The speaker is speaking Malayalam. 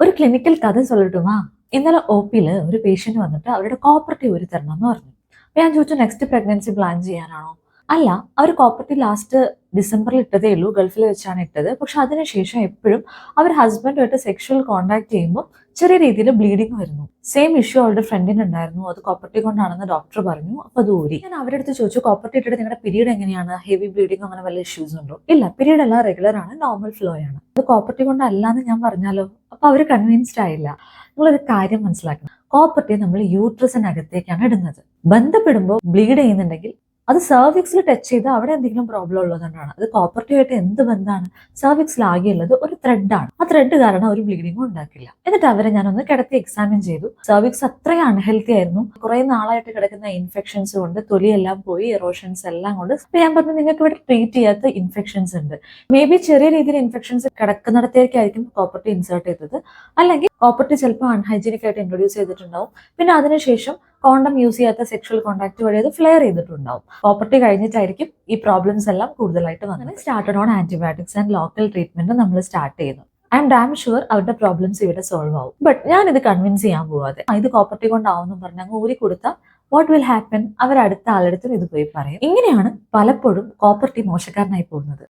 ഒരു ക്ലിനിക്കൽ കഥ ചൊല്ലട്ടുമാ. ഇന്നലെ ഒ പിയിൽ ഒരു പേഷ്യന്റ് വന്നിട്ട് അവരുടെ കോപ്പർട്ടി ഒരു തരണം എന്ന് പറഞ്ഞു. അപ്പോൾ ഞാൻ ചോദിച്ചു നെക്സ്റ്റ് പ്രഗ്നൻസി പ്ലാൻ ചെയ്യാനാണോ? അല്ല അവർ കോപ്പർട്ടി ലാസ്റ്റ് ഡിസംബറിൽ ഇട്ടതേ ഉള്ളൂ ഗൾഫിൽ വെച്ചാണ് ഇട്ടത്. പക്ഷെ അതിനുശേഷം എപ്പോഴും അവർ ഹസ്ബൻഡുമായിട്ട് സെക്ഷൽ കോണ്ടാക്ട് ചെയ്യുമ്പോൾ ചെറിയ രീതിയിൽ ബ്ലീഡിങ് വരുന്നു. സെയിം ഇഷ്യൂ അവളുടെ ഫ്രണ്ടിന് ഉണ്ടായിരുന്നു. അത് കോപ്പർട്ടി കൊണ്ടാണെന്ന് ഡോക്ടർ പറഞ്ഞു. അപ്പോൾ അത് ഊരി. ഞാൻ അവരുടെ അടുത്ത് ചോദിച്ചു കോപ്പർട്ടി ഇട്ടിട്ട് നിങ്ങളുടെ പീരീഡ് എങ്ങനെയാണ്? ഹെവി ബ്ലീഡിങ് അങ്ങനെ വല്ല ഇഷ്യൂസ് ഉണ്ടോ? ഇല്ല പീരീഡ് എല്ലാം റെഗുലർ ആണ് നോർമൽ ഫ്ലോ ആണ്. അത് കോപ്പർട്ടി കൊണ്ടല്ല എന്ന് ഞാൻ പറഞ്ഞാലോ? അപ്പൊ അവർ കൺവിൻസ്ഡ് ആയില്ല. നിങ്ങളൊരു കാര്യം മനസ്സിലാക്കണം. കോപ്പർട്ടി നമ്മൾ യൂട്രസിനകത്തേക്കാണ് ഇടുന്നത്. ബന്ധപ്പെടുമ്പോൾ ബ്ലീഡ് ചെയ്യുന്നുണ്ടെങ്കിൽ അത് സർവിക്സിൽ ടച്ച് ചെയ്ത് അവിടെ എന്തെങ്കിലും പ്രോബ്ലം ഉള്ളതുകൊണ്ടാണ് അത് കോപ്പറേറ്റീവായിട്ട് എന്ത് ബന്ധമാണ്? സർവിക്സിൽ ആകെയുള്ളത് ഒരു ത്രെഡാണ് ആ ത്രെഡ് കാരണം ഒരു ബ്ലീഡിങ്ങും ഉണ്ടാക്കില്ല. എന്നിട്ട് അവരെ ഞാനൊന്ന് കിടത്തി എക്സാമിൻ ചെയ്തു. സർവിക്സ് അത്രയും അൺഹെൽത്തി ആയിരുന്നു. കുറെ നാളായിട്ട് കിടക്കുന്ന ഇൻഫെക്ഷൻസ് കൊണ്ട് തൊലിയെല്ലാം പോയി എറോഷൻസ് എല്ലാം കൊണ്ട്. ഞാൻ പറഞ്ഞു നിങ്ങൾക്ക് ഇവിടെ ട്രീറ്റ് ചെയ്യാത്ത ഇൻഫെക്ഷൻസ് ഉണ്ട്. മേ ബി ചെറിയ രീതിയിൽ ഇൻഫെക്ഷൻസ് കിടക്കുന്നിടത്തേക്കായിരിക്കും കോപ്പർട്ടി ഇൻസേർട്ട് ചെയ്തത്. അല്ലെങ്കിൽ കോപ്പർട്ടി ചിലപ്പോൾ അൺഹൈജീനിക് ആയിട്ട് ഇൻട്രൊഡ്യൂസ് ചെയ്തിട്ടുണ്ടാവും. പിന്നെ അതിനുശേഷം കോണ്ടം യൂസ് ചെയ്യാത്ത സെക്ഷൽ കോണ്ടാക്ട് വഴി അത് ഫ്ലെയർ ചെയ്തിട്ടുണ്ടാവും. പ്രോപ്പർട്ടി കഴിഞ്ഞിട്ടായിരിക്കും ഈ പ്രോബ്ലംസ് എല്ലാം കൂടുതലായിട്ട് വന്നത്. Started on antibiotics and local treatment നമ്മൾ സ്റ്റാർട്ട് ചെയ്യുന്നു ഐ എം ഡാം ഷുവർ അവരുടെ പ്രോബ്ലംസ് ഇവിടെ സോൾവ് ആവും. ബട്ട് ഞാൻ ഇത് കൺവിൻസ് ചെയ്യാൻ പോവാതെ. ഇത് കോപ്പർട്ടി കൊണ്ടാവും പറഞ്ഞ് അങ്ങ് ഊരി കൊടുത്താൽ വാട്ട് വിൽ ഹാപ്പൻ അവർ അടുത്ത ആളെടുത്തും ഇത് പോയി പറയും. ഇങ്ങനെയാണ് പലപ്പോഴും കോപ്പർട്ടി മോശക്കാരനായി പോകുന്നത്.